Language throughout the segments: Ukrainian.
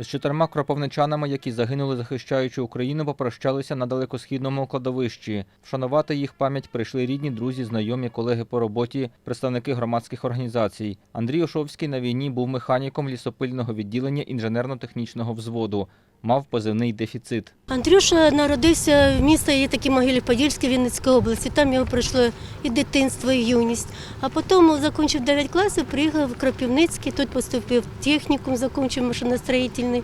З чотирма кропивничанами, які загинули, захищаючи Україну, попрощалися на далекосхідному кладовищі. Вшанувати їх пам'ять прийшли рідні, друзі, знайомі, колеги по роботі, представники громадських організацій. Андрій Ошовський на війні був механіком лісопильного відділення інженерно-технічного взводу. Мав позивний дефіцит. Андрюша народився в місті, є такі могилі Подільській Вінницької області. Там його пройшло і дитинство, і юність. А потім закінчив 9 класів, приїхав в Кропівницький, тут поступив в технікум, закінчив машиностроїтельний.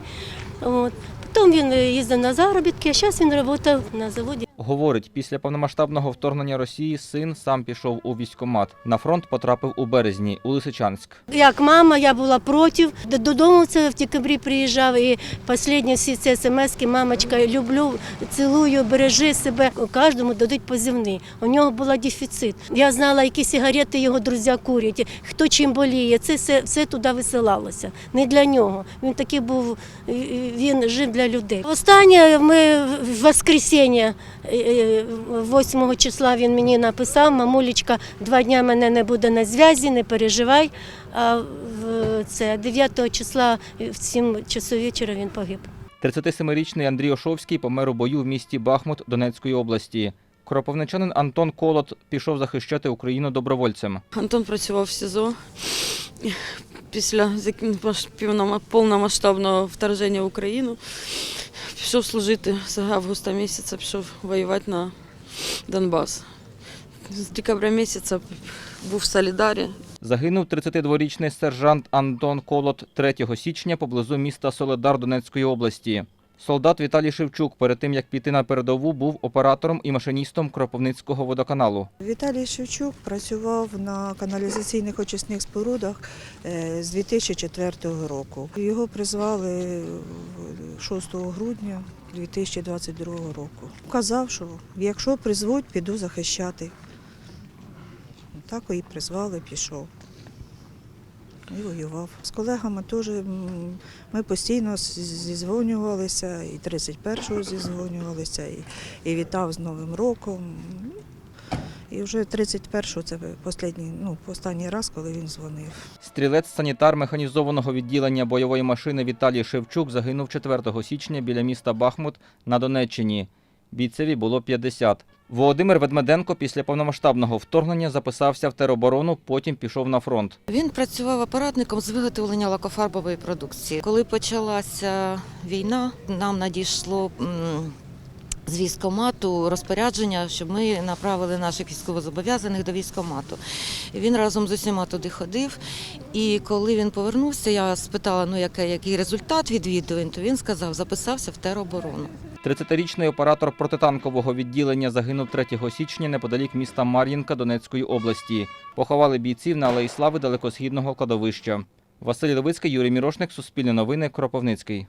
От. Потім він їздив на заробітки, а зараз він працює на заводі. Говорить, після повномасштабного вторгнення Росії син сам пішов у військкомат. На фронт потрапив у березні у Лисичанськ. Як мама, я була проти. Додому це в декабрі приїжджав і останні всі ці смски, мамочка, люблю, цілую, бережи себе. Кожному дадуть позивний. У нього був дефіцит. Я знала, які сигарети його друзі курять, хто чим боліє. Це все, все туди висилалося. Не для нього. Він такий був, він жив для людей. Останнє ми в воскресіння. Е, 8 числа він мені написав, мамулечка, два дня мене не буде на зв'язі, не переживай. А це 9 числа в 7 часу вечора він погиб. 37-річний Андрій Ошовський помер у бою в місті Бахмут Донецької області. Кропивничанин Антон Колот пішов захищати Україну добровольцем. Антон працював в СІЗО. Після повномасштабного вторження в Україну пішов служити з августа місяця, пішов воювати на Донбас. З декабря місяця був в Солідарі. Загинув 32-річний сержант Антон Колот 3 січня поблизу міста Соледар Донецької області. Солдат Віталій Шевчук перед тим як піти на передову був оператором і машиністом Кропивницького водоканалу. Віталій Шевчук працював на каналізаційних очисних спорудах е, з 2004 року. Його призвали е, 6 грудня 2022 року. Казав, що якщо призвуть, піду захищати. Так і призвали, пішов. І воював. З колегами теж ми постійно зізвонювалися, і 31-го зізвонювалися, і, і вітав з Новим роком. І вже 31-го це останній, ну, останній раз, коли він дзвонив. Стрілець-санітар механізованого відділення бойової машини Віталій Шевчук загинув 4 січня біля міста Бахмут на Донеччині. Бійцеві було 50. Володимир Ведмеденко після повномасштабного вторгнення записався в тероборону, потім пішов на фронт. Він працював апаратником з виготовлення лакофарбової продукції. Коли почалася війна, нам надійшло з військомату розпорядження, щоб ми направили наших військовозобов'язаних до військомату. Він разом з усіма туди ходив. І коли він повернувся, я спитала, ну який результат відвідувань, то він сказав, записався в тероборону. 30-річний оператор протитанкового відділення загинув 3 січня неподалік міста Мар'їнка Донецької області. Поховали бійців на Алеї Слави далекосхідного кладовища. Василь Левицький, Юрій Мірошник, Суспільне новини, Кропивницький.